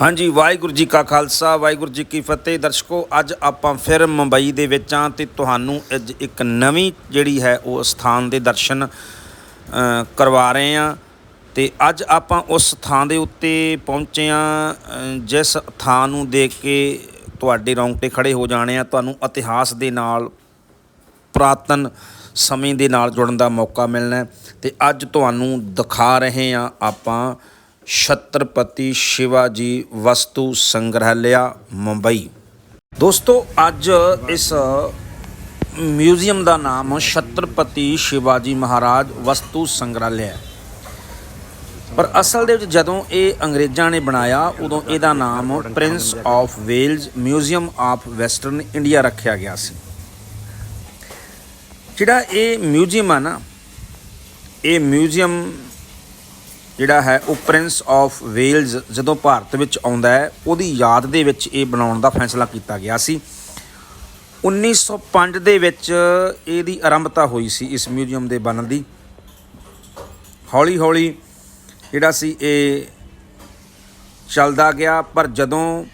ਹਾਂਜੀ, ਵਾਹਿਗੁਰੂ ਜੀ ਕਾ ਖਾਲਸਾ, ਵਾਹਿਗੁਰੂ ਜੀ ਕੀ ਫਤਿਹ। ਦਰਸ਼ਕੋ, ਅੱਜ ਆਪਾਂ ਫਿਰ ਮੁੰਬਈ ਦੇ ਵਿੱਚ ਆਂ ਤੇ ਤੁਹਾਨੂੰ ਅੱਜ ਇੱਕ ਨਵੀਂ ਜਿਹੜੀ ਹੈ ਉਹ ਸਥਾਨ ਦੇ ਦਰਸ਼ਨ ਕਰਵਾ ਰਹੇ ਆਂ ਤੇ ਅੱਜ ਆਪਾਂ ਉਸ ਥਾਂ ਦੇ ਉੱਤੇ ਪਹੁੰਚੇ ਆਂ ਜਿਸ ਥਾਂ ਨੂੰ ਦੇਖ ਕੇ ਤੁਹਾਡੇ ਰੌਂਗਟੇ ਖੜੇ ਹੋ ਜਾਣੇ ਆ। ਤੁਹਾਨੂੰ ਇਤਿਹਾਸ ਦੇ ਨਾਲ, ਪੁਰਾਤਨ ਸਮੇਂ ਦੇ ਨਾਲ ਜੁੜਨ ਦਾ ਮੌਕਾ ਮਿਲਣਾ ਹੈ। ਤੇ ਅੱਜ ਤੁਹਾਨੂੰ ਦਿਖਾ ਰਹੇ ਹਾਂ ਆਪਾਂ ਛਤਰਪਤੀ ਸ਼ਿਵਾਜੀ ਵਸਤੂ ਸੰਗ੍ਰਹਿਲਿਆ, ਮੁੰਬਈ। ਦੋਸਤੋ, ਅੱਜ ਇਸ ਮਿਊਜ਼ੀਅਮ ਦਾ ਨਾਮ ਛਤਰਪਤੀ ਸ਼ਿਵਾਜੀ ਮਹਾਰਾਜ ਵਸਤੂ ਸੰਗ੍ਰਹਿਲਿਆ ਹੈ। ਪਰ ਅਸਲ ਦੇ ਵਿੱਚ ਜਦੋਂ ਇਹ ਅੰਗਰੇਜ਼ਾਂ ਨੇ ਬਣਾਇਆ, ਉਦੋਂ ਇਹਦਾ ਨਾਮ Prince of Wales museum of western India ਰੱਖਿਆ ਗਿਆ ਸੀ। ਜਿਹੜਾ ਇਹ ਮਿਊਜ਼ੀਅਮ ਆ ਨਾ, ਇਹ ਮਿਊਜ਼ੀਅਮ ਜਿਹੜਾ ਹੈ, ਉਹ ਪ੍ਰਿੰਸ ਆਫ ਵੇਲਜ਼ ਜਦੋਂ ਭਾਰਤ ਵਿੱਚ ਆਉਂਦਾ ਹੈ, ਉਹਦੀ ਯਾਦ ਦੇ ਵਿੱਚ ਇਹ ਬਣਾਉਣ ਦਾ ਫੈਸਲਾ ਕੀਤਾ ਗਿਆ ਸੀ। 1905 ਦੇ ਵਿੱਚ ਇਹਦੀ ਆਰੰਭਤਾ ਹੋਈ ਸੀ ਇਸ ਮਿਊਜ਼ੀਅਮ ਦੇ ਬਣਨ ਦੀ। ਹੌਲੀ ਹੌਲੀ ਜਿਹੜਾ ਸੀ ਇਹ ਚੱਲਦਾ ਗਿਆ, ਪਰ ਜਦੋਂ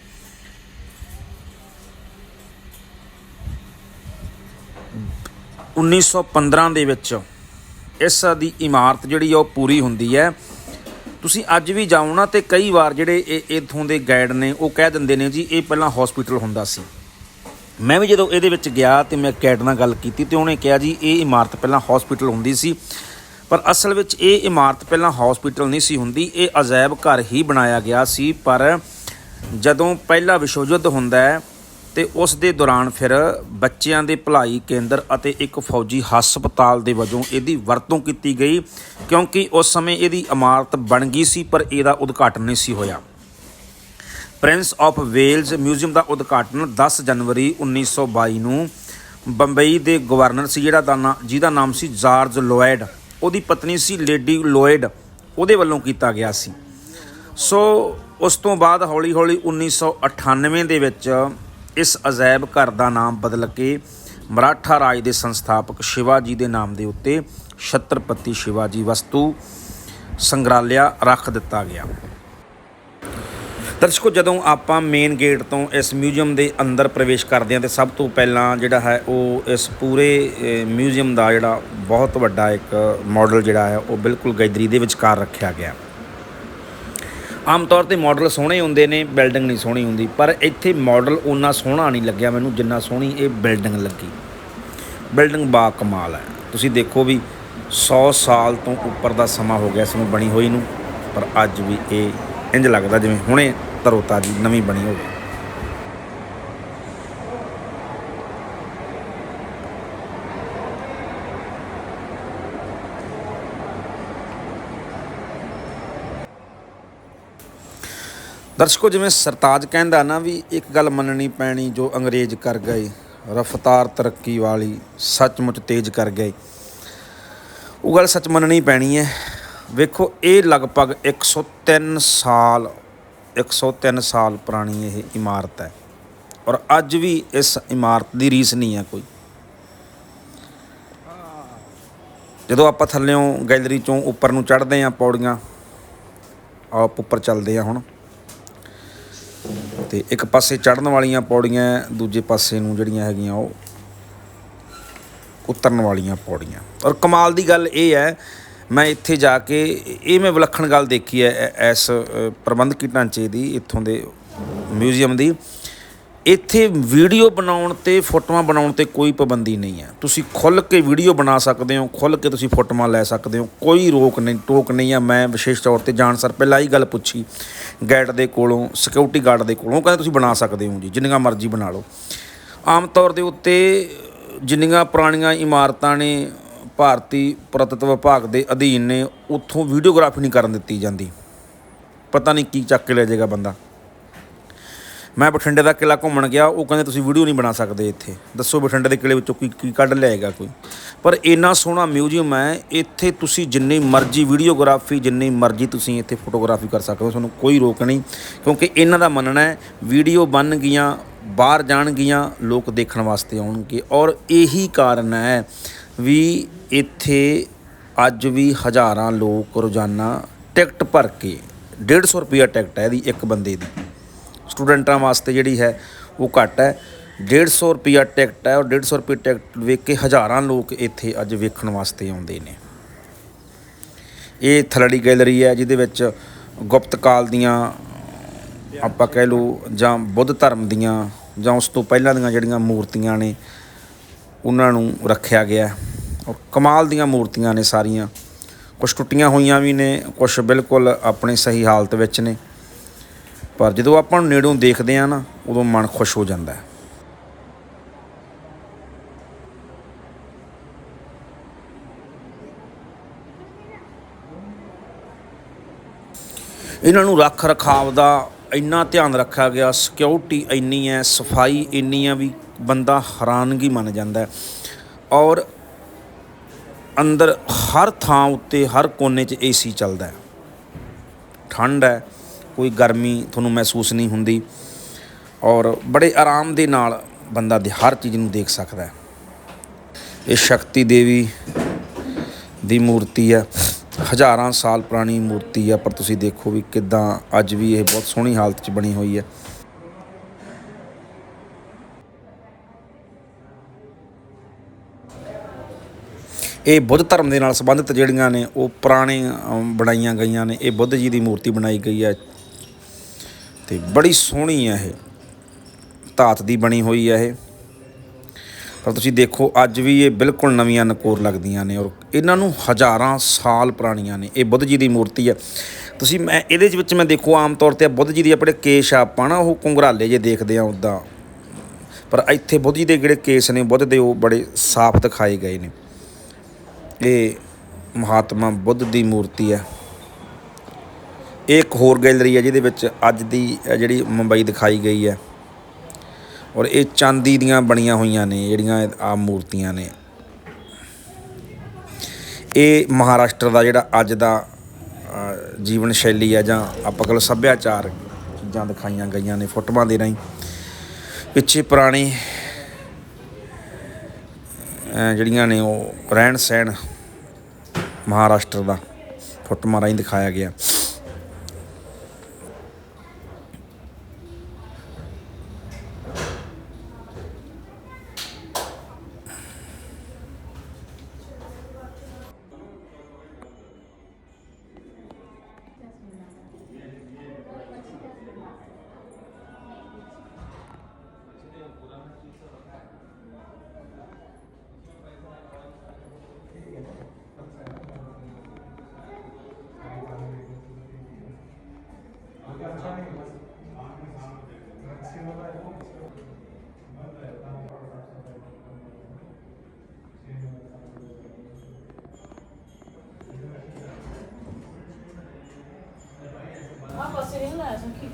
1915 ਦੇ ਵਿੱਚ ਇਸ ਦੀ ਇਮਾਰਤ ਜਿਹੜੀ ਆ, ਉਹ ਪੂਰੀ ਹੁੰਦੀ ਹੈ। ਤੁਸੀਂ ਅੱਜ ਵੀ ਜਾਓ ਨਾ ਤੇ ਕਈ ਵਾਰ ਜਿਹੜੇ ਇਹ ਇਥੋਂ ਦੇ ਗਾਈਡ ਨੇ, ਉਹ ਕਹਿ ਦਿੰਦੇ ਨੇ ਜੀ, ਇਹ ਪਹਿਲਾਂ ਹਸਪੀਟਲ ਹੁੰਦਾ ਸੀ। ਮੈਂ ਵੀ ਜਦੋਂ ਇਹਦੇ ਵਿੱਚ ਗਿਆ ਤੇ ਮੈਂ ਗਾਈਡ ਨਾਲ ਗੱਲ ਕੀਤੀ ਤੇ ਉਹਨੇ ਕਿਹਾ ਜੀ, ਇਹ ਇਮਾਰਤ ਪਹਿਲਾਂ ਹਸਪੀਟਲ ਹੁੰਦੀ ਸੀ। ਪਰ ਅਸਲ ਵਿੱਚ ਇਹ ਇਮਾਰਤ ਪਹਿਲਾਂ ਹਸਪੀਟਲ ਨਹੀਂ ਸੀ ਹੁੰਦੀ, ਇਹ ਅਜਾਇਬ ਘਰ ਹੀ ਬਣਾਇਆ ਗਿਆ ਸੀ। ਪਰ ਜਦੋਂ ਪਹਿਲਾ ਵਿਸ਼ਵ ਯੁੱਧ ਹੁੰਦਾ ਹੈ ਤੇ ਉਸ ਦੇ ਦੌਰਾਨ ਫਿਰ ਬੱਚਿਆਂ ਦੇ ਭਲਾਈ ਕੇਂਦਰ ਅਤੇ ਇੱਕ ਫੌਜੀ ਹਸਪਤਾਲ ਦੇ ਵਜੋਂ ਇਹਦੀ ਵਰਤੋਂ ਕੀਤੀ ਗਈ, ਕਿਉਂਕਿ ਉਸ ਸਮੇਂ ਇਹਦੀ ਇਮਾਰਤ ਬਣ ਗਈ ਸੀ, ਪਰ ਇਹਦਾ ਉਦਘਾਟਨ ਨਹੀਂ ਸੀ ਹੋਇਆ। ਪ੍ਰਿੰਸ ਆਫ ਵੇਲਜ਼ ਮਿਊਜ਼ੀਅਮ ਦਾ ਉਦਘਾਟਨ 10 ਜਨਵਰੀ 1922 ਨੂੰ ਬੰਬਈ ਦੇ ਗਵਰਨਰ ਸੀ, ਜਿਹੜਾ ਦਾ ਨਾਂ ਜਿਹਦਾ ਨਾਮ ਸੀ ਜਾਰਜ ਲੋਇਡ। ਉਹਦੀ ਪਤਨੀ ਸੀ ਲੇਡੀ ਲੋਇਡ। ਉਹਦੇ ਵੱਲੋਂ ਕੀਤਾ ਗਿਆ ਸੀ। ਸੋ ਉਸ ਤੋਂ ਬਾਅਦ ਹੌਲੀ ਹੌਲੀ 1998 ਦੇ ਵਿੱਚ ਇਸ ਅਜਾਇਬ ਘਰ ਦਾ ਨਾਮ ਬਦਲ ਕੇ ਮਰਾਠਾ ਰਾਜ ਦੇ ਸੰਸਥਾਪਕ ਸ਼ਿਵਾਜੀ ਦੇ ਨਾਮ ਦੇ ਉੱਤੇ ਛਤਰਪਤੀ ਸ਼ਿਵਾਜੀ ਵਸਤੂ ਸੰਗ੍ਰਹਾਲਿਆ ਰੱਖ ਦਿੱਤਾ ਗਿਆ। ਦਰਸ਼ਕੋ, ਜਦੋਂ ਆਪਾਂ ਮੇਨ ਗੇਟ ਤੋਂ ਇਸ ਮਿਊਜ਼ੀਅਮ ਦੇ ਅੰਦਰ ਪ੍ਰਵੇਸ਼ ਕਰਦੇ ਹਾਂ ਤੇ ਸਭ ਤੋਂ ਪਹਿਲਾਂ ਜਿਹੜਾ ਹੈ ਉਹ ਇਸ ਪੂਰੇ ਮਿਊਜ਼ੀਅਮ ਦਾ ਜਿਹੜਾ ਬਹੁਤ ਵੱਡਾ ਇੱਕ ਮਾਡਲ ਜਿਹੜਾ ਹੈ ਉਹ ਬਿਲਕੁਲ ਗੈਦਰੀ ਦੇ ਵਿਚਕਾਰ ਰੱਖਿਆ ਗਿਆ। ਆਮ ਤੌਰ ਤੇ ਮਾਡਲ ਸੋਹਣੇ ਹੁੰਦੇ ਨੇ, ਬਿਲਡਿੰਗ ਨਹੀਂ ਸੋਹਣੀ ਹੁੰਦੀ, ਪਰ ਇੱਥੇ ਮਾਡਲ ਉਨਾ ਸੋਹਣਾ ਨਹੀਂ ਲੱਗਿਆ ਮੈਨੂੰ ਜਿੰਨਾ ਸੋਹਣੀ ਇਹ ਬਿਲਡਿੰਗ ਲੱਗੀ। ਬਿਲਡਿੰਗ ਬਾ ਕਮਾਲ ਹੈ। ਤੁਸੀਂ ਦੇਖੋ ਵੀ 100 ਸਾਲ ਤੋਂ ਉੱਪਰ ਦਾ ਸਮਾਂ ਹੋ ਗਿਆ ਇਸ ਨੂੰ ਬਣੀ ਹੋਈ ਨੂੰ, ਪਰ ਅੱਜ ਵੀ ਇਹ ਇੰਜ ਲੱਗਦਾ ਜਿਵੇਂ ਹੁਣੇ ਤਰੋਤਾਜੀ ਨਵੀਂ ਬਣੀ ਹੋਵੇ। ਦਰਸ਼ਕੋ, ਜਿਵੇਂ ਸਰਤਾਜ ਕਹਿੰਦਾ ਨਾ ਵੀ ਇੱਕ ਗੱਲ ਮੰਨਣੀ ਪੈਣੀ ਜੋ ਅੰਗਰੇਜ਼ ਕਰ ਗਏ, ਰਫਤਾਰ ਤਰੱਕੀ ਵਾਲੀ ਸੱਚਮੁੱਚ ਤੇਜ਼ ਕਰ ਗਏ। ਉਹ ਗੱਲ ਸੱਚ ਮੰਨਣੀ ਪੈਣੀ ਹੈ। ਵੇਖੋ, ਇਹ ਲਗਭਗ 103 ਸਾਲ 103 ਸਾਲ ਪੁਰਾਣੀ ਇਹ ਇਮਾਰਤ ਹੈ। ਔਰ ਅੱਜ ਵੀ ਇਸ ਇਮਾਰਤ ਦੀ ਰੀਸ ਨਹੀਂ ਹੈ ਕੋਈ। ਜਦੋਂ ਆਪਾਂ ਥੱਲਿਓਂ ਗੈਲਰੀ ਚੋਂ ਉੱਪਰ ਨੂੰ ਚੜ੍ਹਦੇ ਆਂ ਪੌੜੀਆਂ, ਆਪ ਉੱਪਰ ਚੱਲਦੇ ਆ ਹੁਣ। ਤੇ ਇੱਕ ਪਾਸੇ ਚੜਨ ਵਾਲੀਆਂ ਪੌੜੀਆਂ, ਦੂਜੇ ਪਾਸੇ ਨੂੰ ਜਿਹੜੀਆਂ ਹੈਗੀਆਂ ਉਹ ਉਤਰਨ ਵਾਲੀਆਂ ਪੌੜੀਆਂ। ਔਰ ਕਮਾਲ ਦੀ ਗੱਲ ਇਹ ਹੈ, ਮੈਂ ਇੱਥੇ ਜਾ ਕੇ ਇਹ ਮੈਂ ਵਿਲੱਖਣ ਗੱਲ ਦੇਖੀ ਹੈ ਐ- ਇਸ ਪ੍ਰਬੰਧਕੀ ਢਾਂਚੇ ਦੀ, ਇੱਥੋਂ ਦੇ ਮਿਊਜ਼ੀਅਮ ਦੀ। ਇੱਥੇ ਵੀਡੀਓ ਬਣਾਉਣ ਤੇ ਫੋਟੋਆਂ ਬਣਾਉਣ ਤੇ ਕੋਈ ਪਾਬੰਦੀ ਨਹੀਂ ਹੈ। ਤੁਸੀਂ ਖੁੱਲ੍ਹ ਕੇ ਵੀਡੀਓ ਬਣਾ ਸਕਦੇ ਹੋ, ਖੁੱਲ੍ਹ ਕੇ ਤੁਸੀਂ ਫੋਟੋਆਂ ਲੈ ਸਕਦੇ ਹੋ। ਕੋਈ ਰੋਕ ਨਹੀਂ, ਟੋਕ ਨਹੀਂ ਆ। ਮੈਂ ਵਿਸ਼ੇਸ਼ ਤੌਰ ਤੇ ਜਾਣ ਸਰ ਪਹਿਲਾਂ ਹੀ ਗੱਲ ਪੁੱਛੀ ਗਾਈਡ ਦੇ ਕੋਲੋਂ ਸਿਕਿਉਰਿਟੀ ਗਾਰਡ ਦੇ ਕੋਲੋਂ, ਉਹ ਕਹਿੰਦੇ ਤੁਸੀਂ ਬਣਾ ਸਕਦੇ ਹੋ ਜੀ, ਜਿੰਨੀਆਂ ਮਰਜ਼ੀ ਬਣਾ ਲਓ। ਆਮ ਤੌਰ ਦੇ ਉੱਤੇ ਜਿੰਨੀਆਂ ਪੁਰਾਣੀਆਂ ਇਮਾਰਤਾਂ ਨੇ ਭਾਰਤੀ ਪੁਰਾਤਤਵ ਵਿਭਾਗ ਦੇ ਅਧੀਨ ਨੇ, ਉੱਥੋਂ ਵੀਡੀਓਗ੍ਰਾਫੀ ਨਹੀਂ ਕਰਨ ਦਿੱਤੀ ਜਾਂਦੀ। ਪਤਾ ਨਹੀਂ ਕੀ ਚੱਕ ਕੇ ਲੈ ਜਾਏਗਾ ਬੰਦਾ। ਮੈਂ ਬਠਿੰਡੇ ਦਾ ਕਿਲਾ ਘੁੰਮਣ ਗਿਆ, ਉਹ ਕਹਿੰਦੇ ਤੁਸੀਂ ਵੀਡੀਓ ਨਹੀਂ ਬਣਾ ਸਕਦੇ ਇੱਥੇ। ਦੱਸੋ ਬਠਿੰਡੇ ਦੇ ਕਿਲੇ ਵਿੱਚੋਂ ਕੀ ਕੀ ਕੱਢ ਲਿਆਏਗਾ ਕੋਈ? ਪਰ ਇੰਨਾ ਸੋਹਣਾ ਮਿਊਜ਼ੀਅਮ ਹੈ, ਇੱਥੇ ਤੁਸੀਂ ਜਿੰਨੀ ਮਰਜ਼ੀ ਵੀਡੀਓਗ੍ਰਾਫੀ ਜਿੰਨੀ ਮਰਜ਼ੀ ਤੁਸੀਂ ਇੱਥੇ ਫੋਟੋਗ੍ਰਾਫੀ ਕਰ ਸਕਦੇ ਹੋ, ਤੁਹਾਨੂੰ ਕੋਈ ਰੋਕ ਨਹੀਂ। ਕਿਉਂਕਿ ਇਹਨਾਂ ਦਾ ਮੰਨਣਾ ਹੈ ਵੀਡੀਓ ਬਣ ਗਈਆਂ, ਬਾਹਰ ਜਾਣਗੀਆਂ ਲੋਕ ਦੇਖਣ ਵਾਸਤੇ ਆਉਣਗੇ। ਔਰ ਇਹੀ ਕਾਰਨ ਹੈ ਵੀ ਇੱਥੇ ਅੱਜ ਵੀ ਹਜ਼ਾਰਾਂ ਲੋਕ ਰੋਜ਼ਾਨਾ ਟਿਕਟ ਭਰ ਕੇ 150 ਰੁਪਿਆ ਟਿਕਟ ਹੈ ਇਹਦੀ ਇੱਕ ਬੰਦੇ ਦੀ। ਸਟੂਡੈਂਟਾਂ ਵਾਸਤੇ ਜਿਹੜੀ ਹੈ ਉਹ ਘੱਟ ਹੈ। 150 ਰੁਪਿਆ ਟਿਕਟ ਹੈ ਔਰ 150 ਰੁਪਏ ਟਿਕਟ ਵੇਖ ਕੇ ਹਜ਼ਾਰਾਂ ਲੋਕ ਇੱਥੇ ਅੱਜ ਵੇਖਣ ਵਾਸਤੇ ਆਉਂਦੇ ਨੇ। ਇਹ ਥਲੜੀ ਗੈਲਰੀ ਹੈ ਜਿਹਦੇ ਵਿੱਚ ਗੁਪਤ ਕਾਲ ਦੀਆਂ, ਆਪਾਂ ਕਹਿ ਲਓ ਜਾਂ ਬੁੱਧ ਧਰਮ ਦੀਆਂ ਜਾਂ ਉਸ ਤੋਂ ਪਹਿਲਾਂ ਦੀਆਂ ਜਿਹੜੀਆਂ ਮੂਰਤੀਆਂ ਨੇ, ਉਹਨਾਂ ਨੂੰ ਰੱਖਿਆ ਗਿਆ ਔਰ ਕਮਾਲ ਦੀਆਂ ਮੂਰਤੀਆਂ ਨੇ ਸਾਰੀਆਂ। ਕੁਝ ਟੁੱਟੀਆਂ ਹੋਈਆਂ ਵੀ ਨੇ ਕੁਝ ਬਿਲਕੁਲ ਆਪਣੇ ਸਹੀ ਹਾਲਤ ਵਿੱਚ ਨੇ। ਪਰ ਜਦੋਂ ਆਪਾਂ ਨੂੰ ਨੇੜੋਂ ਦੇਖਦੇ ਆ ਨਾ, ਉਦੋਂ ਮਨ ਖੁਸ਼ ਹੋ ਜਾਂਦਾ ਹੈ। ਇਹਨਾਂ ਨੂੰ ਰੱਖ ਰਖਾਵ ਦਾ ਇੰਨਾ ਧਿਆਨ ਰੱਖਿਆ ਗਿਆ ਸਿਕਿਉਰਿਟੀ ਇੰਨੀ ਹੈ, ਸਫ਼ਾਈ ਇੰਨੀ ਹੈ ਵੀ ਬੰਦਾ ਹੈਰਾਨਗੀ ਮੰਨ ਜਾਂਦਾ ਔਰ ਅੰਦਰ ਹਰ ਥਾਂ ਉੱਤੇ, ਹਰ ਕੋਨੇ 'ਚ ਏਸੀ ਚੱਲਦਾ ਹੈ। ਠੰਡ ਹੈ ਕੋਈ ਗਰਮੀ ਤੁਹਾਨੂੰ ਮਹਿਸੂਸ ਨਹੀਂ ਹੁੰਦੀ ਔਰ ਬੜੇ ਆਰਾਮ ਦੇ ਨਾਲ ਬੰਦਾ ਦੇ ਹਰ ਚੀਜ਼ ਨੂੰ ਦੇਖ ਸਕਦਾ ਹੈ। ਇਹ ਸ਼ਕਤੀ ਦੇਵੀ ਦੀ ਮੂਰਤੀ ਹੈ। ਹਜ਼ਾਰਾਂ ਸਾਲ ਪੁਰਾਣੀ ਮੂਰਤੀ ਹੈ, ਪਰ ਤੁਸੀਂ ਦੇਖੋ ਵੀ ਕਿਦਾਂ ਅੱਜ ਵੀ ਇਹ ਬਹੁਤ ਸੋਹਣੀ ਹਾਲਤ 'ਚ ਬਣੀ ਹੋਈ ਹੈ। ਇਹ ਬੁੱਧ ਧਰਮ ਦੇ ਨਾਲ ਸੰਬੰਧਿਤ ਜਿਹੜੀਆਂ ਨੇ, ਉਹ ਪੁਰਾਣੇ ਬਣਾਈਆਂ ਗਈਆਂ ਨੇ। ਇਹ ਬੁੱਧ ਜੀ ਦੀ ਮੂਰਤੀ ਬਣਾਈ ਗਈ ਹੈ। ਤੇ ਬੜੀ ਸੋਹਣੀ ਹੈ ਇਹ। ਧਾਤ ਦੀ ਬਣੀ ਹੋਈ ਹੈ ਇਹ। ਪਰ ਤੁਸੀਂ ਦੇਖੋ, ਅੱਜ ਵੀ ਇਹ ਬਿਲਕੁਲ ਨਵੀਆਂ ਨਕੋਰ ਲੱਗਦੀਆਂ ਨੇ ਔਰ ਇਹਨਾਂ ਨੂੰ ਹਜ਼ਾਰਾਂ ਸਾਲ ਪੁਰਾਣੀਆਂ ਨੇ। ਇਹ ਬੁੱਧ ਜੀ ਦੀ ਮੂਰਤੀ ਹੈ ਤੁਸੀਂ ਮੈਂ ਇਹਦੇ ਵਿੱਚ ਮੈਂ ਦੇਖੋ, ਆਮ ਤੌਰ ਤੇ ਬੁੱਧ ਜੀ ਦੀ ਆਪਣੇ ਕੇਸ਼ ਆਪਾਂ ਨਾ ਉਹ ਕੁੰਗਰਾਲੇ ਜੇ ਦੇਖਦੇ ਆ ਉਦਾਂ ਪਰ ਇੱਥੇ ਬੁੱਧ ਜੀ ਦੇ ਜਿਹੜੇ ਕੇਸ ਨੇ, ਬੁੱਧ ਦੇ ਉਹ ਬੜੇ ਸਾਫ਼ ਦਿਖਾਏ ਗਏ ਨੇ। ਇਹ ਮਹਾਤਮਾ ਬੁੱਧ ਦੀ ਮੂਰਤੀ ਹੈ ਇਹ ਇੱਕ ਹੋਰ ਗੈਲਰੀ ਹੈ ਜਿਹਦੇ ਵਿੱਚ ਅੱਜ ਦੀ ਜਿਹੜੀ ਮੁੰਬਈ ਦਿਖਾਈ ਗਈ ਹੈ। ਔਰ ਇਹ ਚਾਂਦੀ ਦੀਆਂ ਬਣੀਆਂ ਹੋਈਆਂ ਨੇ, ਜਿਹੜੀਆਂ ਆ ਮੂਰਤੀਆਂ ਨੇ। ਇਹ ਮਹਾਰਾਸ਼ਟਰ ਦਾ ਜਿਹੜਾ ਅੱਜ ਦਾ ਜੀਵਨ ਸ਼ੈਲੀ ਹੈ ਜਾਂ ਆਪਾਂ ਕੋਲ ਸੱਭਿਆਚਾਰ ਚੀਜ਼ਾਂ ਦਿਖਾਈਆਂ ਗਈਆਂ ਨੇ ਫੋਟੋਆਂ ਦੇ ਰਾਹੀਂ। ਪਿੱਛੇ ਪੁਰਾਣੇ ਜਿਹੜੀਆਂ ਨੇ ਉਹ ਰਹਿਣ ਸਹਿਣ ਮਹਾਰਾਸ਼ਟਰ ਦਾ ਫੋਟੋਆਂ ਰਾਹੀਂ ਦਿਖਾਇਆ ਗਿਆ।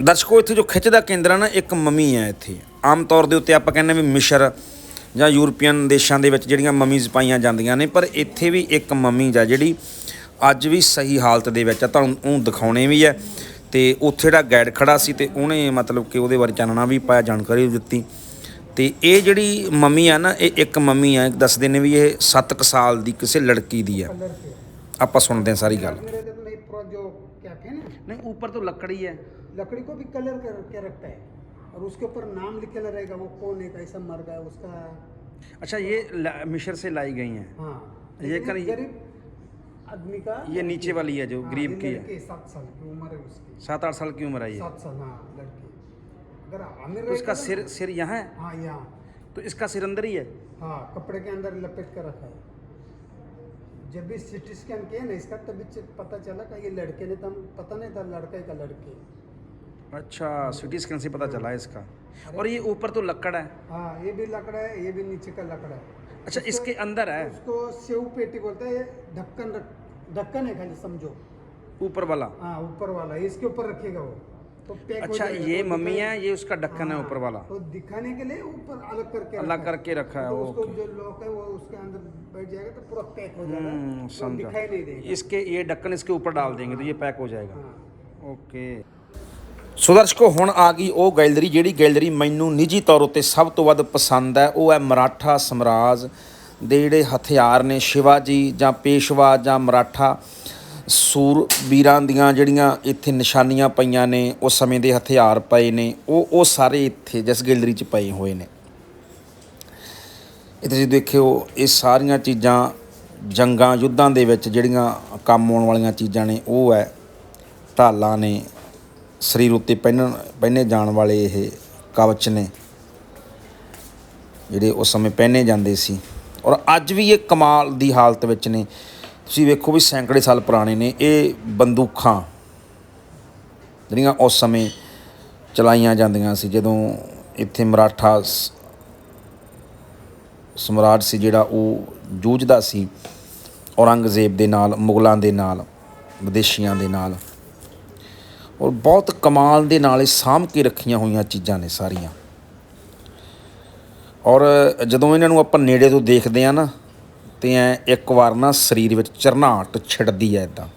ਦਰਸ਼ਕੋ ਇੱਥੇ ਜੋ ਖਿੱਚ ਦਾ ਕੇਂਦਰ ਹੈ ਨਾ ਇੱਕ ਮਮੀ ਹੈ ਇੱਥੇ। ਆਮ ਤੌਰ ਦੇ ਉੱਤੇ ਆਪਾਂ ਕਹਿੰਦੇ ਵੀ ਮਿਸ਼ਰ ਜਾਂ ਯੂਰਪੀਅਨ ਦੇਸ਼ਾਂ ਦੇ ਵਿੱਚ ਜਿਹੜੀਆਂ ਮਮੀਜ਼ ਪਾਈਆਂ ਜਾਂਦੀਆਂ ਨੇ ਪਰ ਇੱਥੇ ਵੀ ਇੱਕ ਮਮੀ ਜਾਂ ਜਿਹੜੀ ਅੱਜ ਵੀ ਸਹੀ ਹਾਲਤ ਦੇ ਵਿੱਚ ਆ। ਤੁਹਾਨੂੰ ਉਹ ਦਿਖਾਉਣੇ ਵੀ ਹੈ ਤੇ ਉੱਥੇ ਜਿਹੜਾ ਗਾਈਡ ਖੜਾ ਸੀ ਤੇ ਉਹਨੇ ਮਤਲਬ ਕਿ ਉਹਦੇ ਬਾਰੇ ਚਾਨਣਾ ਵੀ ਪਾਇਆ ਜਾਣਕਾਰੀ ਦਿੱਤੀ। ਤੇ ਇਹ ਜਿਹੜੀ ਮਮੀ ਆ ਨਾ ਇਹ ਇੱਕ ਮਮੀ ਆ। ਦੱਸਦੇ ਨੇ ਵੀ ਇਹ 7 ਸਾਲ ਦੀ ਕਿਸੇ ਲੜਕੀ ਦੀ ਆ। ਆਪਾਂ ਸੁਣਦੇ ਹਾਂ ਸਾਰੀ ਗੱਲ। ਨਹੀਂ ਉੱਪਰ ਤੋਂ ਲੱਕੜੀ ਹੈ। लकड़ी को भी कलर करके रखता है और उसके ऊपर नाम लिखे रहेगा वो कौन है कैसा मर गया उसका अच्छा ये मिशर से लाई गई हैं। हाँ। ये कर- गरीब आदमी का ये नीचे वाली है जो हाँ, गरीब की है। सात साल की उम्र है उसकी। सात आठ साल की उम्र है ये। सात साल हाँ लड़की। अगर अमीर तो रहेगा सिर सिर यहाँ है? हाँ यहाँ। तो इसका सिर अंदर ही है? हाँ कपड़े के अंदर लपेट कर रखा है। जब भी सिटी स्कैन किया ना इसका तभी पता चला कि ये लड़के ने तब पता नहीं था लड़के का लड़की अच्छा सिटी स्कैन से पता चला है इसका। और ये ऊपर तो लकड़ है? हाँ ये भी लकड़ा है ये भी नीचे का लकड़ा है। अच्छा इसके अंदर है? उसको सेव पेटी बोलते हैं ये ढक्कन ढक्कन है खाली समझो। ऊपर वाला? हाँ ऊपर वाला इसके ऊपर रखेगा वो। तो पैक अच्छा ये तो मम्मी है ये उसका ढक्कन है हाँ, ऊपर वाला? तो दिखाने के लिए ऊपर अलग करके अलग करके रखा है तो उसको जो लॉक है वो उसके अंदर बैठ जाएगा तो पूरा पैक हो जाएगा। हम्म, तो समझा। दिखाई नहीं देगा। इसके ये ढक्कन इसके ऊपर डाल देंगे तो ये पैक हो जाएगा। हाँ। ਓਕੇ ਸੋ ਦਰਸ਼ਕੋ, ਹੁਣ ਆ ਗਈ ਉਹ ਗੈਲਰੀ ਜਿਹੜੀ ਗੈਲਰੀ ਮੈਨੂੰ ਨਿੱਜੀ ਤੌਰ ਉੱਤੇ ਸਭ ਤੋਂ ਵੱਧ ਪਸੰਦ ਹੈ। ਉਹ ਹੈ ਮਰਾਠਾ ਸਮਰਾਜ ਦੇ ਜਿਹੜੇ ਹਥਿਆਰ ਨੇ ਸ਼ਿਵਾਜੀ ਜਾਂ ਪੇਸ਼ਵਾ ਜਾਂ ਮਰਾਠਾ ਸੂਰਬੀਰਾਂ ਦੀਆਂ ਜਿਹੜੀਆਂ ਇੱਥੇ ਨਿਸ਼ਾਨੀਆਂ ਪਈਆਂ ਨੇ ਉਸ ਸਮੇਂ ਦੇ ਹਥਿਆਰ ਪਏ ਨੇ। ਉਹ ਉਹ ਸਾਰੇ ਇੱਥੇ ਜਿਸ ਗੈਲਰੀ 'ਚ ਪਏ ਹੋਏ ਨੇ। ਇਹ ਤੁਸੀਂ ਦੇਖਿਓ, ਇਹ ਸਾਰੀਆਂ ਚੀਜ਼ਾਂ ਜੰਗਾਂ, ਯੁੱਧਾਂ ਦੇ ਵਿੱਚ ਜਿਹੜੀਆਂ ਕੰਮ ਆਉਣ ਵਾਲੀਆਂ ਚੀਜ਼ਾਂ ਨੇ, ਉਹ ਹੈ ਢਾਲਾਂ ਨੇ ਸਰੀਰ ਉੱਤੇ ਪਹਿਨਣ, ਪਹਿਨੇ ਜਾਣ ਵਾਲੇ ਇਹ ਕਵਚ ਨੇ, ਜਿਹੜੇ ਉਸ ਸਮੇਂ ਪਹਿਨੇ ਜਾਂਦੇ ਸੀ। ਔਰ ਅੱਜ ਵੀ ਇਹ ਕਮਾਲ ਦੀ ਹਾਲਤ ਵਿੱਚ ਨੇ। ਤੁਸੀਂ ਵੇਖੋ ਵੀ ਸੈਂਕੜੇ ਸਾਲ ਪੁਰਾਣੇ ਨੇ ਇਹ ਬੰਦੂਕਾਂ, ਜਿਹੜੀਆਂ ਉਸ ਸਮੇਂ ਚਲਾਈਆਂ ਜਾਂਦੀਆਂ ਸੀ, ਜਦੋਂ ਇੱਥੇ ਮਰਾਠਾ ਸ- ਸਮਰਾਟ ਸੀ ਜਿਹੜਾ ਉਹ ਜੂਝਦਾ ਸੀ ਔਰੰਗਜ਼ੇਬ ਦੇ ਨਾਲ, ਮੁਗਲਾਂ ਦੇ ਨਾਲ, ਵਿਦੇਸ਼ੀਆਂ ਦੇ ਨਾਲ। ਔਰ ਬਹੁਤ ਕਮਾਲ ਦੇ ਨਾਲ ਇਹ ਸਾਂਭ ਕੇ ਰੱਖੀਆਂ ਹੋਈਆਂ ਚੀਜ਼ਾਂ ਨੇ ਸਾਰੀਆਂ। ਔਰ ਜਦੋਂ ਇਹਨਾਂ ਨੂੰ ਆਪਾਂ ਨੇੜੇ ਤੋਂ ਦੇਖਦੇ ਆ ਨਾ, ਤੇ ਐ ਇੱਕ ਵਾਰ ਨਾ ਸਰੀਰ ਵਿੱਚ ਚਰਨਾਹਟ ਛਿੜਦੀ ਐ ਇਦਾਂ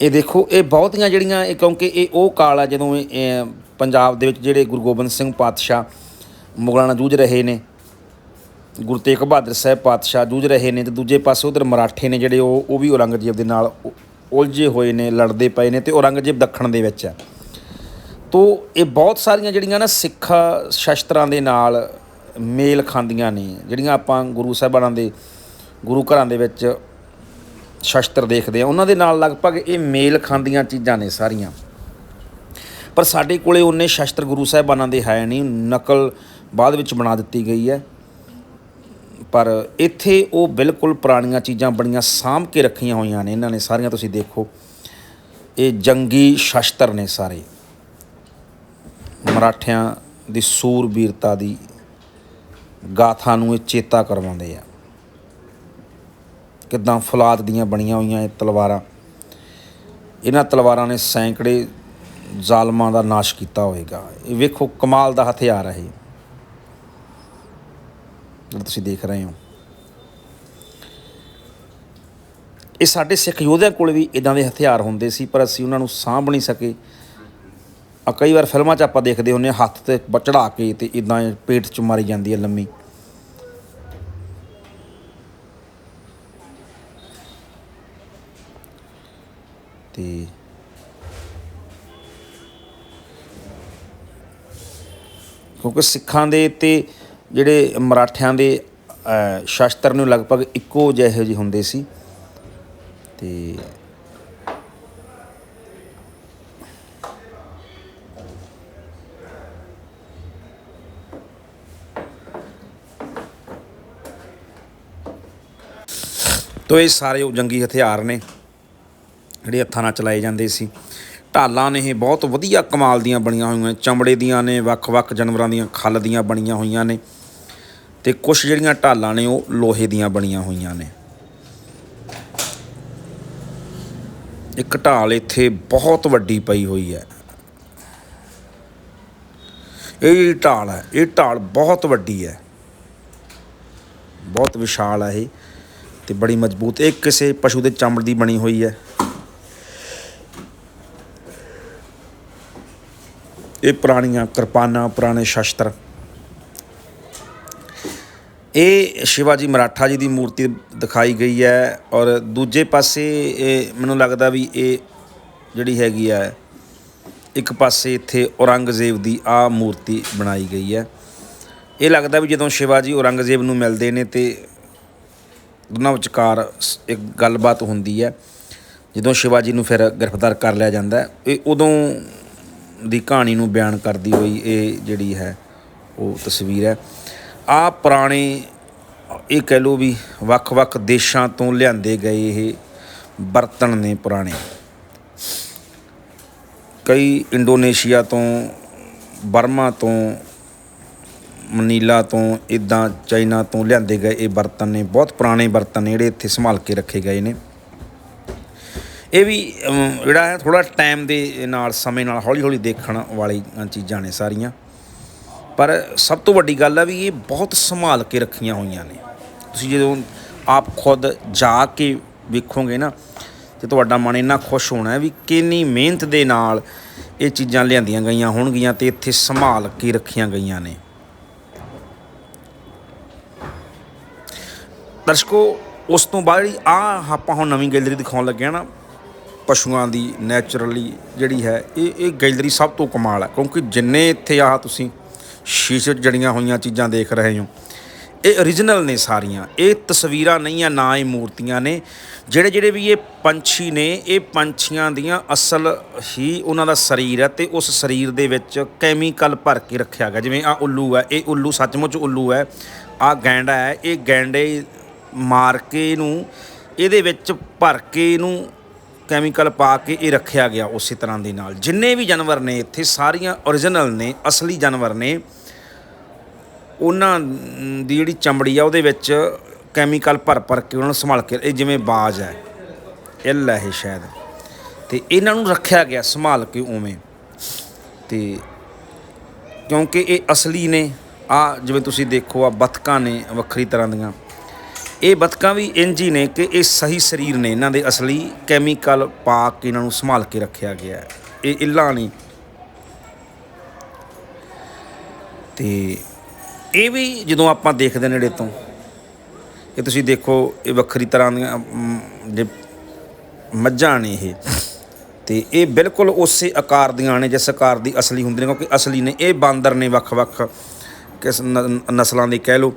ਇਹ ਦੇਖੋ, ਇਹ ਬਹੁਤੀਆਂ ਜਿਹੜੀਆਂ, ਇਹ ਕਿਉਂਕਿ ਇਹ ਉਹ ਕਾਲ ਆ ਜਦੋਂ ਇਹ ਪੰਜਾਬ ਦੇ ਵਿੱਚ ਜਿਹੜੇ ਗੁਰੂ ਗੋਬਿੰਦ ਸਿੰਘ ਪਾਤਸ਼ਾਹ ਮੁਗਲਾਂ ਨਾਲ ਜੂਝ ਰਹੇ ਨੇ ਗੁਰੂ ਤੇਗ ਬਹਾਦਰ ਸਾਹਿਬ ਪਾਤਸ਼ਾਹ ਜੂਝ ਰਹੇ ਨੇ ਤੇ ਦੂਜੇ ਪਾਸੇ ਉਧਰ ਮਰਾਠੇ ਨੇ ਜਿਹੜੇ ਉਹ ਉਹ ਵੀ ਔਰੰਗਜ਼ੇਬ ਦੇ ਨਾਲ ਉਲਝੇ ਹੋਏ ਨੇ, ਲੜਦੇ ਪਏ ਨੇ ਤੇ ਔਰੰਗਜ਼ੇਬ ਦੱਖਣ ਦੇ ਵਿੱਚ ਹੈ। ਤੋ ਇਹ ਬਹੁਤ ਸਾਰੀਆਂ ਜਿਹੜੀਆਂ ਨਾ ਸਿੱਖ ਸ਼ਸਤਰਾਂ ਦੇ ਨਾਲ ਮੇਲ ਖਾਂਦੀਆਂ ਨੇ, ਜਿਹੜੀਆਂ ਆਪਾਂ ਗੁਰੂ ਸਾਹਿਬਾਨਾਂ ਦੇ, ਗੁਰੂ ਘਰਾਂ ਦੇ ਵਿੱਚ ਸ਼ਸਤਰ ਦੇਖਦੇ ਆ ਉਹਨਾਂ ਦੇ ਨਾਲ ਲਗਭਗ ਇਹ ਮੇਲ ਖਾਂਦੀਆਂ ਚੀਜ਼ਾਂ ਨੇ ਸਾਰੀਆਂ। ਪਰ ਸਾਡੇ ਕੋਲੇ ਉਹਨੇ ਸ਼ਸਤਰ ਗੁਰੂ ਸਾਹਿਬਾਨਾਂ ਦੇ ਹੈ ਨਹੀਂ, ਨਕਲ ਬਾਅਦ ਵਿੱਚ ਬਣਾ ਦਿੱਤੀ ਗਈ ਹੈ। ਪਰ ਇੱਥੇ ਉਹ ਬਿਲਕੁਲ ਪੁਰਾਣੀਆਂ ਚੀਜ਼ਾਂ ਬੜੀਆਂ ਸਾਂਭ ਕੇ ਰੱਖੀਆਂ ਹੋਈਆਂ ਨੇ। ਇਹਨਾਂ ਨੇ ਸਾਰੀਆਂ ਤੁਸੀਂ ਦੇਖੋ। ਇਹ ਜੰਗੀ ਸ਼ਸਤਰ ਨੇ ਸਾਰੇ। ਮਰਾਠਿਆਂ ਦੀ ਸੂਰਬੀਰਤਾ ਦੀ ਗਾਥਾ ਨੂੰ ਇਹ ਚੇਤਾ ਕਰਵਾਉਂਦੇ ਆ। ਕਿਦਾਂ ਫਲਾਦ ਦੀਆਂ ਬਣੀਆਂ ਹੋਈਆਂ ਇਹ ਤਲਵਾਰਾਂ। ਇਹਨਾਂ ਤਲਵਾਰਾਂ ਨੇ ਸੈਂਕੜੇ ਜ਼ਾਲਮਾਂ ਦਾ ਨਾਸ਼ ਕੀਤਾ ਹੋਵੇਗਾ ਇਹ ਵੇਖੋ ਕਮਾਲ ਦਾ ਹਥਿਆਰ ਹੈ ਜਿਹੜਾ ਤੁਸੀਂ ਦੇਖ ਰਹੇ ਹੋ। ਇਹ ਸਾਡੇ ਸਿੱਖ ਯੋਧਿਆਂ ਕੋਲ ਵੀ ਇਦਾਂ ਦੇ ਹਥਿਆਰ ਹੁੰਦੇ ਸੀ, ਪਰ ਅਸੀਂ ਉਹਨਾਂ ਨੂੰ ਸਾਂਭ ਨਹੀਂ ਸਕੇ। ਆ ਕਈ ਵਾਰ ਫਿਲਮਾਂ 'ਚ ਆਪਾਂ ਦੇਖਦੇ ਹੁੰਦੇ ਹਾਂ, ਹੱਥ ਤੇ ਚੜਾ ਕੇ ਤੇ ਇਦਾਂ ਪੇਟ 'ਚ ਮਾਰੀ ਜਾਂਦੀ ਹੈ ਲੰਮੀ। ਤੇ ਕਿਉਂਕਿ ਸਿੱਖਾਂ ਦੇ ਤੇ ਜਿਹੜੇ ਮਰਾਠਿਆਂ ਦੇ ਸ਼ਸਤਰ ਨੂੰ ਲਗਭਗ ਇੱਕੋ ਜਿਹੇ ਜਿਹੇ ਹੁੰਦੇ ਸੀ। ਤੇ ਤੋ ਇਹ ਸਾਰੇ ਉਹ ਜੰਗੀ ਹਥਿਆਰ ਨੇ, ਜਿਹੜੇ ਹੱਥਾਂ ਨਾਲ ਚਲਾਏ ਜਾਂਦੇ ਸੀ। ਢਾਲਾਂ ਨੇ ਇਹ ਬਹੁਤ ਵਧੀਆ ਕਮਾਲ ਦੀਆਂ ਬਣੀਆਂ ਹੋਈਆਂ ਚਮੜੇ ਦੀਆਂ ਨੇ, ਵੱਖ-ਵੱਖ ਜਾਨਵਰਾਂ ਦੀਆਂ, ਖੱਲ ਦੀਆਂ ਬਣੀਆਂ ਹੋਈਆਂ ਨੇ। ਤੇ ਕੁਝ ਜਿਹੜੀਆਂ ਢਾਲਾਂ ਨੇ ਉਹ ਲੋਹੇ ਦੀਆਂ ਬਣੀਆਂ ਹੋਈਆਂ ਨੇ। ਇੱਕ ਢਾਲ ਇੱਥੇ ਬਹੁਤ ਵੱਡੀ ਪਈ ਹੋਈ ਹੈ। ਇਹ ਜਿਹੜੀ ਢਾਲ ਹੈ, ਇਹ ਢਾਲ ਬਹੁਤ ਵੱਡੀ ਹੈ। ਬਹੁਤ ਵਿਸ਼ਾਲ ਹੈ ਇਹ ਤੇ ਬੜੀ ਮਜ਼ਬੂਤ, ਇਹ ਕਿਸੇ ਪਸ਼ੂ ਦੇ ਚਮੜ ਦੀ ਬਣੀ ਹੋਈ ਹੈ। ਇਹ ਪੁਰਾਣੀਆਂ ਕਿਰਪਾਨਾਂ, ਪੁਰਾਣੇ ਸ਼ਸਤਰ ਇਹ ਸ਼ਿਵਾਜੀ ਮਰਾਠਾ ਜੀ ਦੀ ਮੂਰਤੀ ਦਿਖਾਈ ਗਈ ਹੈ ਔਰ ਦੂਜੇ ਪਾਸੇ ਇਹ ਮੈਨੂੰ ਲੱਗਦਾ ਵੀ ਇਹ ਜਿਹੜੀ ਹੈਗੀ ਹੈ, ਇੱਕ ਪਾਸੇ ਇੱਥੇ ਔਰੰਗਜ਼ੇਬ ਦੀ ਆ ਮੂਰਤੀ ਬਣਾਈ ਗਈ ਹੈ। ਇਹ ਲੱਗਦਾ ਵੀ ਜਦੋਂ ਸ਼ਿਵਾਜੀ ਔਰੰਗਜ਼ੇਬ ਨੂੰ ਮਿਲਦੇ ਨੇ ਤੇ ਦੋਨਾਂ ਵਿਚਕਾਰ ਇੱਕ ਗੱਲਬਾਤ ਹੁੰਦੀ ਹੈ, ਜਦੋਂ ਸ਼ਿਵਾਜੀ ਨੂੰ ਫਿਰ ਗ੍ਰਿਫਤਾਰ ਕਰ ਲਿਆ ਜਾਂਦਾ ਇਹ ਉਦੋਂ ਦੀ ਕਹਾਣੀ ਨੂੰ ਬਿਆਨ ਕਰਦੀ ਹੋਈ ਇਹ ਜਿਹੜੀ ਹੈ, ਉਹ ਤਸਵੀਰ ਹੈ। ਆ ਪੁਰਾਣੇ, ਇਹ ਕਹਿ ਲਓ ਵੀ ਵੱਖ-ਵੱਖ ਦੇਸ਼ਾਂ ਤੋਂ ਲਿਆਂਦੇ ਗਏ ਇਹ ਬਰਤਨ ਨੇ ਪੁਰਾਣੇ। ਕਈ ਇੰਡੋਨੇਸ਼ੀਆ ਤੋਂ, ਬਰਮਾ ਤੋਂ, ਮਨੀਲਾ ਤੋਂ ਇਦਾਂ ਚਾਈਨਾ ਤੋਂ ਲਿਆਂਦੇ ਗਏ ਇਹ ਬਰਤਨ ਨੇ, ਬਹੁਤ ਪੁਰਾਣੇ ਬਰਤਨ ਨੇ ਜਿਹੜੇ ਇੱਥੇ ਸੰਭਾਲ ਕੇ ਰੱਖੇ ਗਏ ਨੇ। ਇਹ ਵੀ ਜਿਹੜਾ ਹੈ ਥੋੜਾ ਟਾਈਮ ਦੇ ਨਾਲ, ਸਮੇਂ ਨਾਲ ਹੌਲੀ ਹੌਲੀ ਦੇਖਣ ਵਾਲੀ ਚੀਜ਼ਾਂ ਨੇ ਸਾਰੀਆਂ। ਪਰ ਸਭ ਤੋਂ ਵੱਡੀ ਗੱਲ ਹੈ ਵੀ ਇਹ ਬਹੁਤ ਸੰਭਾਲ ਕੇ ਰੱਖੀਆਂ ਹੋਈਆਂ ਨੇ। ਤੁਸੀਂ ਜਦੋਂ ਆਪ ਖੁਦ ਜਾ ਕੇ ਵੇਖੋਗੇ ਨਾ ਤੇ ਤੁਹਾਡਾ ਮਨ ਇੰਨਾ ਖੁਸ਼ ਹੋਣਾ ਵੀ ਕਿੰਨੀ ਮਿਹਨਤ ਦੇ ਨਾਲ ਇਹ ਚੀਜ਼ਾਂ ਲਿਆਂਦੀਆਂ ਗਈਆਂ ਹੋਣਗੀਆਂ ਤੇ ਇੱਥੇ ਸੰਭਾਲ ਕੇ ਰੱਖੀਆਂ ਗਈਆਂ ਨੇ। ਦਰਸ਼ਕੋ, ਉਸ ਤੋਂ ਬਾਅਦ ਜਿਹੜੀ ਆ ਆਪਾਂ ਹੁਣ ਨਵੀਂ ਗੈਲਰੀ ਦਿਖਾਉਣ ਲੱਗੇ ਆ ਨਾ, ਪਸ਼ੂਆਂ ਦੀ ਨੈਚੁਰਲੀ ਜਿਹੜੀ ਹੈ, ਇਹ ਇਹ ਗੈਲਰੀ ਸਭ ਤੋਂ ਕਮਾਲ ਹੈ ਕਿਉਂਕਿ ਜਿੰਨੇ ਇੱਥੇ ਆਹ ਤੁਸੀਂ ਸ਼ੀਸ਼ੇ 'ਚ ਜੜੀਆਂ ਹੋਈਆਂ ਚੀਜ਼ਾਂ ਦੇਖ ਰਹੇ ਹੋ। ਇਹ origignal ਨੇ ਸਾਰੀਆਂ। ਇਹ ਤਸਵੀਰਾਂ ਨਹੀਂ ਆ ਨਾ ਇਹ ਮੂਰਤੀਆਂ ਨੇ। ਜਿਹੜੇ ਜਿਹੜੇ ਵੀ ਇਹ ਪੰਛੀ ਨੇ, ਇਹ ਪੰਛੀਆਂ ਦੀਆਂ ਅਸਲ ਹੀ ਉਹਨਾਂ ਦਾ ਸਰੀਰ ਹੈ ਤੇ ਉਸ ਸਰੀਰ ਦੇ ਵਿੱਚ ਕੈਮੀਕਲ ਭਰ ਕੇ ਰੱਖਿਆ ਗਿਆ। ਜਿਵੇਂ ਆ ਉੱਲੂ ਹੈ, ਇਹ ਉੱਲੂ ਸੱਚਮੁੱਚ ਉੱਲੂ ਹੈ। ਆ ਗੈਂਡਾ ਹੈ, ਇਹ ਗੈਂਡੇ ਮਾਰ ਕੇ ਇਹਨੂੰ, ਇਹਦੇ ਵਿੱਚ ਭਰ ਕੇ ਇਹਨੂੰ ਕੈਮੀਕਲ ਪਾ ਕੇ ਇਹ ਰੱਖਿਆ ਗਿਆ ਉਸੇ ਤਰ੍ਹਾਂ ਦੇ ਨਾਲ। ਜਿੰਨੇ ਵੀ ਜਾਨਵਰ ਨੇ ਇੱਥੇ, ਸਾਰੀਆਂ origignal ਨੇ, ਅਸਲੀ ਜਾਨਵਰ ਨੇ। ਉਹਨਾਂ ਦੀ ਜਿਹੜੀ ਚਮੜੀ ਆ ਉਹਦੇ ਵਿੱਚ ਕੈਮੀਕਲ ਭਰ ਭਰ ਕੇ ਉਹਨਾਂ ਨੂੰ ਸੰਭਾਲ ਕੇ, ਇਹ ਜਿਵੇਂ ਬਾਜ ਹੈ ਇੱਲ ਹੈ ਇਹ ਸ਼ਾਇਦ। ਤੇ ਇਹਨਾਂ ਨੂੰ ਰੱਖਿਆ ਗਿਆ ਸੰਭਾਲ ਕੇ ਉਵੇਂ। ਤੇ ਕਿਉਂਕਿ ਇਹ ਅਸਲੀ ਨੇ, ਆ ਜਿਵੇਂ ਤੁਸੀਂ ਦੇਖੋ, ਆ ਬਤਕਾਂ ਨੇ ਵੱਖਰੀ ਤਰ੍ਹਾਂ ਦੀਆਂ। ਇਹ ਬਤਕਾਂ ਵੀ ਇੰਜ ਹੀ ਨੇ ਕਿ ਇਹ ਸਹੀ ਸਰੀਰ ਨੇ, ਇਹਨਾਂ ਦੇ ਅਸਲੀ ਕੈਮੀਕਲ ਪਾ ਕੇ ਇਹਨਾਂ ਨੂੰ ਸੰਭਾਲ ਕੇ ਰੱਖਿਆ ਗਿਆ ਇਹ ਇੱਲਾਂ ਨਹੀਂ ਤੇ ਇਹ ਵੀ ਜਦੋਂ ਆਪਾਂ ਦੇਖਦੇ ਨੇੜੇ ਤੋਂ, ਇਹ ਤੁਸੀਂ ਦੇਖੋ, ਇਹ ਵੱਖਰੀ ਤਰ੍ਹਾਂ ਦੀਆਂ ਜੇ ਮੱਝਾਂ ਨੇ ਇਹ, ਤੇ ਇਹ ਬਿਲਕੁਲ ਉਸੇ ਆਕਾਰ ਦੀਆਂ ਨੇ, ਜਿਸ ਆਕਾਰ ਦੀ ਅਸਲੀ ਹੁੰਦੇ ਨੇ, ਕਿਉਂਕਿ ਅਸਲੀ ਨੇ, ਇਹ ਬਾਂਦਰ ਨੇ ਵੱਖ-ਵੱਖ ਕਿਸ ਨਸਲਾਂ ਦੇ ਕਹਿ ਲਓ।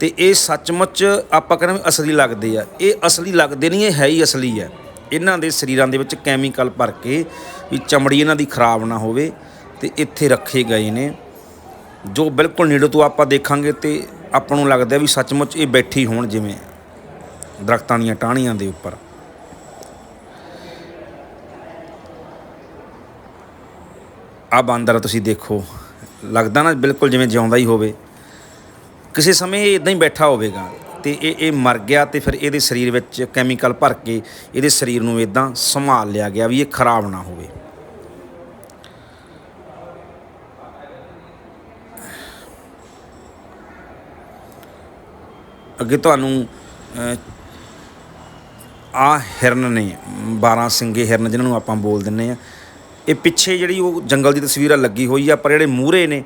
ਤੇ ਇਹ ਸੱਚਮੁੱਚ ਆਪਾਂ ਕਹਿੰਦੇ ਵੀ ਅਸਲੀ ਲੱਗਦੇ ਆ। ਇਹ ਅਸਲੀ ਲੱਗਦੇ ਨਹੀਂ, ਇਹ ਹੈ ਹੀ ਅਸਲੀ ਹੈ ਇਹਨਾਂ ਦੇ ਸਰੀਰਾਂ ਦੇ ਵਿੱਚ ਕੈਮੀਕਲ ਭਰ ਕੇ ਵੀ ਚਮੜੀ ਇਹਨਾਂ ਦੀ ਖਰਾਬ ਨਾ ਹੋਵੇ ਤੇ ਇੱਥੇ ਰੱਖੇ ਗਏ ਨੇ। ਜੋ ਬਿਲਕੁਲ ਨੇੜੇ ਤੋਂ ਆਪਾਂ ਦੇਖਾਂਗੇ ਤੇ ਆਪਾਂ ਨੂੰ ਲੱਗਦਾ ਵੀ ਸੱਚਮੁੱਚ ਇਹ ਬੈਠੀ ਹੋਣ ਜਿਵੇਂ ਦਰਖਤਾਂ ਦੀਆਂ ਟਾਹਣੀਆਂ ਦੇ ਉੱਪਰ। ਆ ਬਾਂਦਰ ਤੁਸੀਂ ਦੇਖੋ, ਲੱਗਦਾ ਨਾ ਬਿਲਕੁਲ ਜਿਵੇਂ ਜਿਉਂਦਾ ਹੀ ਹੋਵੇ। ਕਿਸੇ ਸਮੇਂ ਇਹ ਇਦਾਂ ਹੀ ਬੈਠਾ ਹੋਵੇਗਾ ਤੇ ਇਹ ਇਹ ਮਰ ਗਿਆ ਤੇ ਫਿਰ ਇਹਦੇ ਸਰੀਰ ਵਿੱਚ ਕੈਮੀਕਲ ਭਰ ਕੇ ਇਹਦੇ ਸਰੀਰ ਨੂੰ ਇਦਾਂ ਸੰਭਾਲ ਲਿਆ ਗਿਆ ਵੀ ਇਹ ਖਰਾਬ ਨਾ ਹੋਵੇ। ਅੱਗੇ ਤੁਹਾਨੂੰ ਆ ਹਿਰਨ ਨੇ 12 ਸਿੰਗੇ ਹਿਰਨ ਜਿਨ੍ਹਾਂ ਨੂੰ ਆਪਾਂ ਬੋਲ ਦਿੰਨੇ ਆ। ਇਹ ਪਿੱਛੇ ਜਿਹੜੀ ਉਹ ਜੰਗਲ ਦੀ ਤਸਵੀਰ ਆ ਲੱਗੀ ਹੋਈ ਆ, ਪਰ ਜਿਹੜੇ ਮੂਹਰੇ ਨੇ,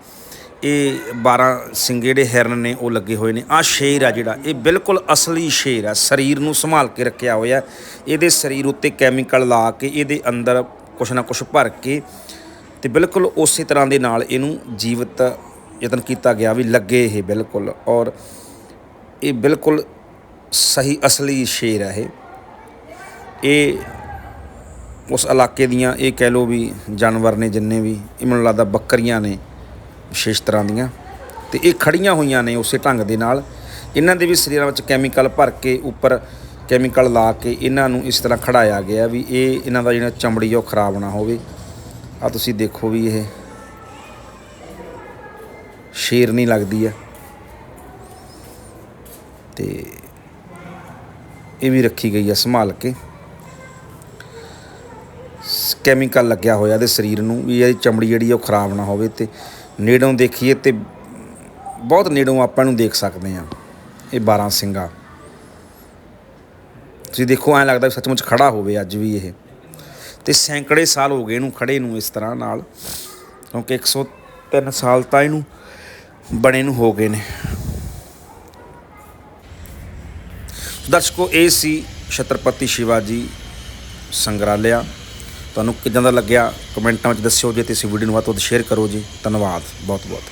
ਇਹ 12 ਸਿੰਗੇ ਜਿਹੜੇ ਹਿਰਨ ਨੇ, ਉਹ ਲੱਗੇ ਹੋਏ ਨੇ। ਆ ਸ਼ੇਰ ਆ ਜਿਹੜਾ, ਇਹ ਬਿਲਕੁਲ ਅਸਲੀ ਸ਼ੇਰ ਆ, ਸਰੀਰ ਨੂੰ ਸੰਭਾਲ ਕੇ ਰੱਖਿਆ ਹੋਇਆ। ਇਹਦੇ ਸਰੀਰ ਉੱਤੇ ਕੈਮੀਕਲ ਲਾ ਕੇ, ਇਹਦੇ ਅੰਦਰ ਕੁਛ ਨਾ ਕੁਛ ਭਰ ਕੇ ਤੇ ਬਿਲਕੁਲ ਉਸੇ ਤਰ੍ਹਾਂ ਦੇ ਨਾਲ ਇਹਨੂੰ ਜੀਵਤ ਯਤਨ ਕੀਤਾ ਗਿਆ ਵੀ ਲੱਗੇ ਇਹ ਬਿਲਕੁਲ। ਔਰ ਇਹ ਬਿਲਕੁਲ ਸਹੀ ਅਸਲੀ ਸ਼ੇਰ ਹੈ ਇਹ। ਉਸ ਇਲਾਕੇ ਦੀਆਂ ਇਹ ਕਹਿ ਲੋ ਵੀ ਜਾਨਵਰ ਨੇ ਜਿੰਨੇ ਵੀ, ਇਹ ਮੈਨੂੰ ਲੱਗਦਾ ਬੱਕਰੀਆਂ ਨੇ ਵਿਸ਼ੇਸ਼ ਤਰ੍ਹਾਂ ਦੀਆਂ। ਤੇ ਇਹ ਖੜੀਆਂ ਹੋਈਆਂ ਨੇ ਉਸੇ ਢੰਗ ਦੇ ਨਾਲ। ਇਹਨਾਂ ਦੇ ਵੀ ਸਰੀਰਾਂ ਵਿੱਚ ਕੈਮੀਕਲ ਭਰ ਕੇ ਉੱਪਰ ਕੈਮੀਕਲ ਲਾ ਕੇ ਇਹਨਾਂ ਨੂੰ ਇਸ ਤਰ੍ਹਾਂ ਖੜਾਇਆ ਗਿਆ ਵੀ ਇਹ ਇਹਨਾਂ ਦਾ ਜਿਹੜਾ ਚਮੜੀ ਆ ਉਹ ਖਰਾਬ ਨਾ ਹੋਵੇ। ਆ ਤੁਸੀਂ ਦੇਖੋ ਵੀ ਇਹ ਸ਼ੇਰ ਨਹੀਂ ਲੱਗਦੀ ਆ। ਤੇ ਇਹ ਵੀ ਰੱਖੀ ਗਈ ਆ ਸੰਭਾਲ ਕੇ। ਕੈਮੀਕਲ ਲੱਗਿਆ ਹੋਇਆ ਇਹਦੇ ਸਰੀਰ ਨੂੰ ਵੀ ਇਹਦੀ ਚਮੜੀ ਜਿਹੜੀ ਆ ਉਹ ਖਰਾਬ ਨਾ ਹੋਵੇ ਤੇ ਨੇੜੋਂ ਦੇਖੀਏ ਤੇ ਬਹੁਤ ਨੇੜੋਂ ਆਪਾਂ ਨੂੰ ਦੇਖ ਸਕਦੇ ਆ ਇਹ 12 ਸਿੰਘਾ। ਤੁਸੀਂ ਦੇਖੋ, ਐਂ ਲੱਗਦਾ ਵੀ ਸੱਚਮੁੱਚ ਖੜਾ ਹੋਵੇ ਅੱਜ ਵੀ ਇਹ। ਤੇ ਸੈਂਕੜੇ ਸਾਲ ਹੋ ਗਏ ਇਹਨੂੰ ਖੜੇ ਨੂੰ ਇਸ ਤਰ੍ਹਾਂ ਨਾਲ, ਕਿਉਂਕਿ 103 ਸਾਲ ਤਾਂ ਇਹਨੂੰ ਬਣੇ ਨੂੰ ਹੋ ਗਏ ਨੇ। ਦਰਸ਼ਕੋ, ਇਹ ਸੀ ਛਤਰਪਤੀ ਸ਼ਿਵਾਜੀ ਸੰਗਰਾਲਿਆ। ਤੁਹਾਨੂੰ ਕਿਦਾਂ ਦਾ ਲੱਗਿਆ? ਕਮੈਂਟਾਂ ਵਿੱਚ ਦੱਸਿਓ ਜੇ ਤੇ ਇਸ ਵੀਡੀਓ ਨੂੰ ਵੱਧ ਤੋਂ ਵੱਧ ਸ਼ੇਅਰ ਕਰੋ ਜੀ। ਧੰਨਵਾਦ। ਬਹੁਤ ਬਹੁਤ